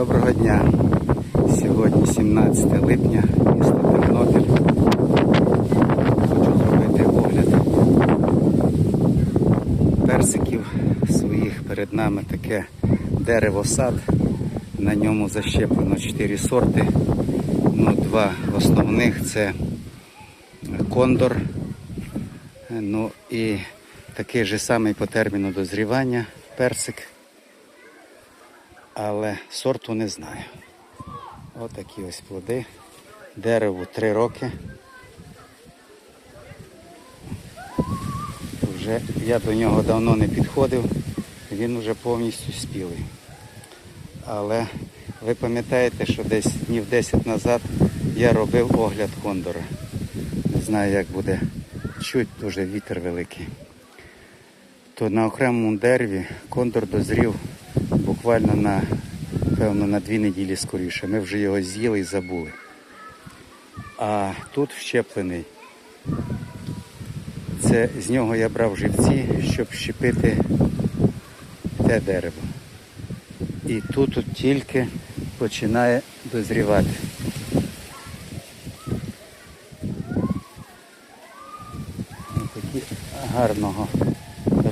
Доброго дня. Сьогодні 17 липня, місто Тернопіль. Хочу зробити огляд персиків своїх. Перед нами таке дерево-сад. На ньому защеплено 4 сорти. Ну, два основних це кондор. Ну і такий же самий по терміну дозрівання персик але сорту не знаю. Ось такі ось плоди. Дереву 3 роки. Вже я до нього давно не підходив, він вже повністю спілий. Але ви пам'ятаєте, що десь днів 10 назад я робив огляд кондора. Не знаю, як буде чуть дуже вітер великий. То на окремому дереві кондор дозрів буквально на, певно, на дві неділі скоріше. Ми вже його з'їли і забули. А тут вщеплений. Це з нього я брав живці, щоб щепити те дерево. І тут от тільки починає дозрівати. Такі гарного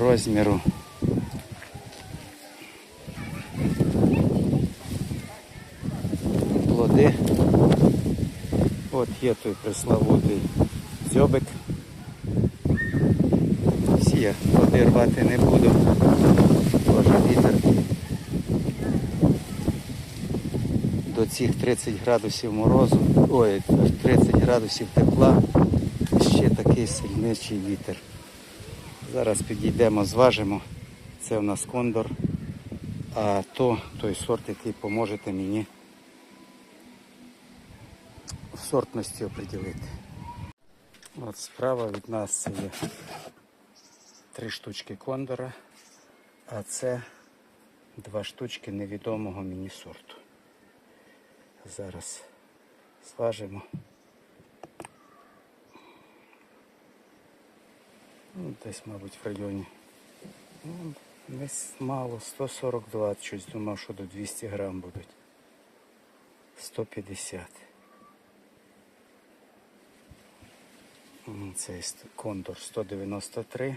розміру. Плоди. От є той пресловутий дзьобик. Всі я плоди рвати не буду. Боже вітер. До цих 30 градусів морозу, ой, 30 градусів тепла, ще такий сильничий вітер. Зараз підійдемо, зважимо. Це в нас кондор, а то той сорт, який поможете мені сортності оприділити. От справа від нас це є три штучки кондора, а це два штучки невідомого мені сорту. Зараз зважимо. Ну, десь, мабуть, в районі. Ну, десь мало, 142, щось думав, що до 200 грам будуть. 150. Цей кондор 193.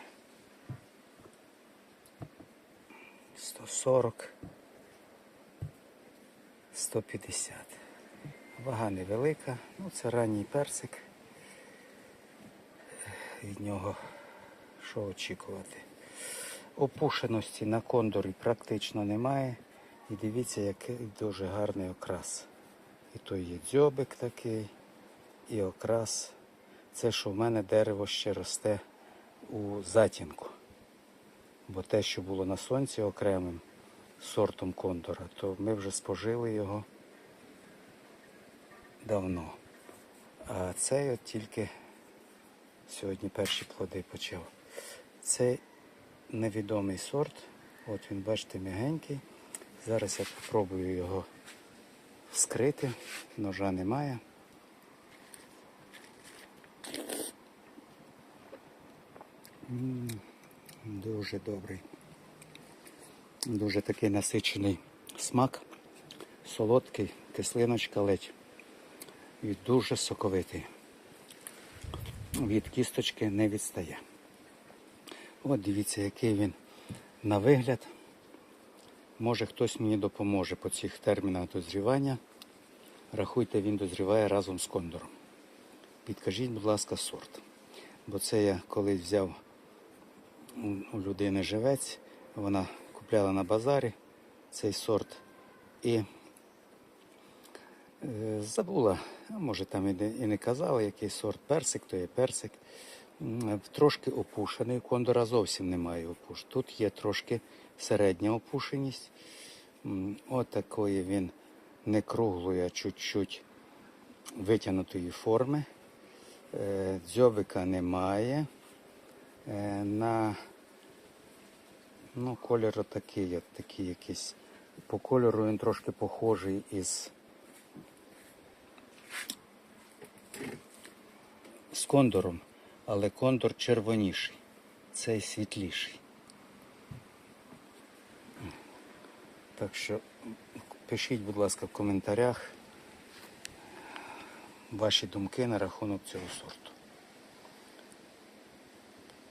140. 150. Вага невелика. Ну, це ранній персик. Від нього що очікувати. Опушеності на кондорі практично немає. І дивіться, який дуже гарний окрас. І то є дзьобик такий, і окрас. Це що в мене дерево ще росте у затінку. Бо те, що було на сонці окремим сортом кондора, то ми вже спожили його давно. А цей от тільки сьогодні перші плоди почав. Це невідомий сорт. От він, бачите, м'ягенький. Зараз я спробую його вскрити. Ножа немає. Дуже добрий. Дуже такий насичений смак, солодкий, кислиночка ледь. І дуже соковитий. Від кісточки не відстає. От дивіться, який він на вигляд. Може хтось мені допоможе по цих термінах дозрівання. Рахуйте, він дозріває разом з кондором. Підкажіть, будь ласка, сорт. Бо це я колись взяв у людини живець, вона купляла на базарі цей сорт і е, забула, може там і не, казала, який сорт персик, то є персик. Трошки опушений, у кондора зовсім немає опуш. Тут є трошки середня опушеність. М, От такої він не круглої, а чуть-чуть витягнутої форми. Е, Дзьобика немає. Е, На ну, кольор такий, от такий якийсь. По кольору він трошки похожий із з кондором, але кондор червоніший, цей світліший. Так що Напишіть, будь ласка, в коментарях ваші думки на рахунок цього сорту.